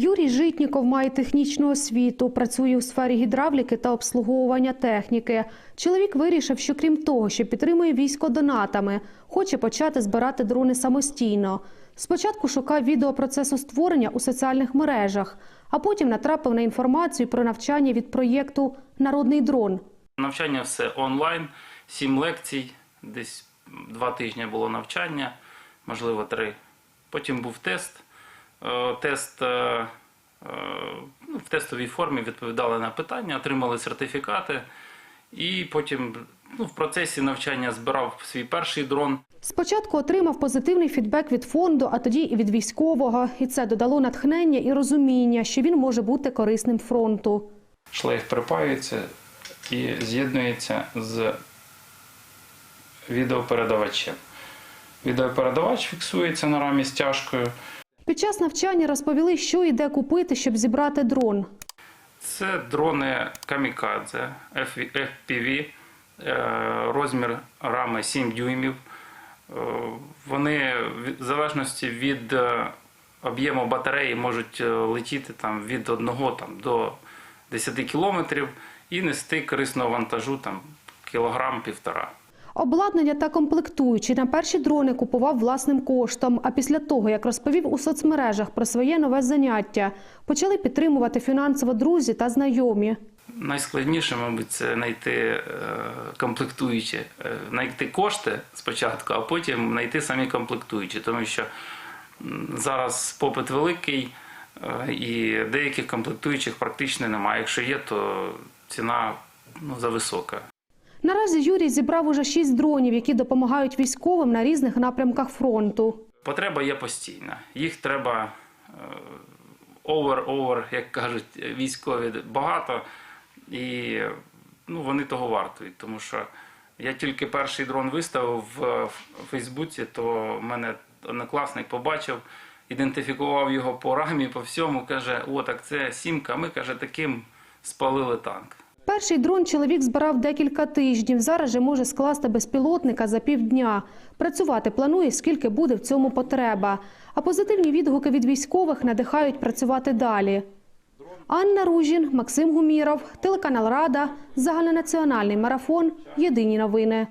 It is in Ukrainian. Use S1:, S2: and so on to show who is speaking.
S1: Юрій Житніков має технічну освіту, працює у сфері гідравліки та обслуговування техніки. Чоловік вирішив, що крім того, що підтримує військо донатами, хоче почати збирати дрони самостійно. Спочатку шукав відео процесу створення у соціальних мережах, а потім натрапив на інформацію про навчання від проєкту Народний дрон.
S2: Навчання все онлайн, сім лекцій, десь два тижні було навчання, можливо, три. Потім був тест. Е, Тест е, е, ну, в тестовій формі відповідали на питання, отримали сертифікати. І потім ну, в процесі навчання збирав свій перший дрон.
S1: Спочатку отримав позитивний фідбек від фонду, а тоді і від військового. І це додало натхнення і розуміння, що він може бути корисним фронту.
S2: Шлейф припаюється і з'єднується з відеопередавачем. Відеопередавач фіксується на рамі стяжкою.
S1: Під час навчання розповіли, що і де купити, щоб зібрати дрон.
S2: Це дрони Камікадзе FPV, е, розмір рами 7 дюймів. Е, Вони в залежності від е, об'єму батареї можуть летіти там, від 1 там, до 10 кілометрів і нести корисного вантажу там, кілограм-півтора.
S1: Обладнання та комплектуючі на перші дрони купував власним коштом. А після того, як розповів у соцмережах про своє нове заняття, почали підтримувати фінансово друзі та знайомі.
S2: Найскладніше, мабуть, це знайти е, комплектуючі, е, знайти кошти спочатку, а потім знайти самі комплектуючі, тому що зараз попит великий е, і деяких комплектуючих практично немає. Якщо є, то ціна ну, зависока.
S1: Наразі Юрій зібрав уже шість дронів, які допомагають військовим на різних напрямках фронту.
S2: Потреба є постійна. Їх треба овер-овер, як кажуть військові, багато. І ну, вони того вартують. Тому що я тільки перший дрон виставив в Фейсбуці, то мене однокласник побачив, ідентифікував його по рамі, по всьому. Каже: о, так це сімка. Ми каже, таким спалили танк.
S1: Перший дрон чоловік збирав декілька тижнів. Зараз же може скласти безпілотника за півдня. Працювати планує, скільки буде в цьому потреба. А позитивні відгуки від військових надихають працювати далі. Анна Ружін, Максим Гуміров, телеканал Рада, загальнонаціональний марафон. Єдині новини.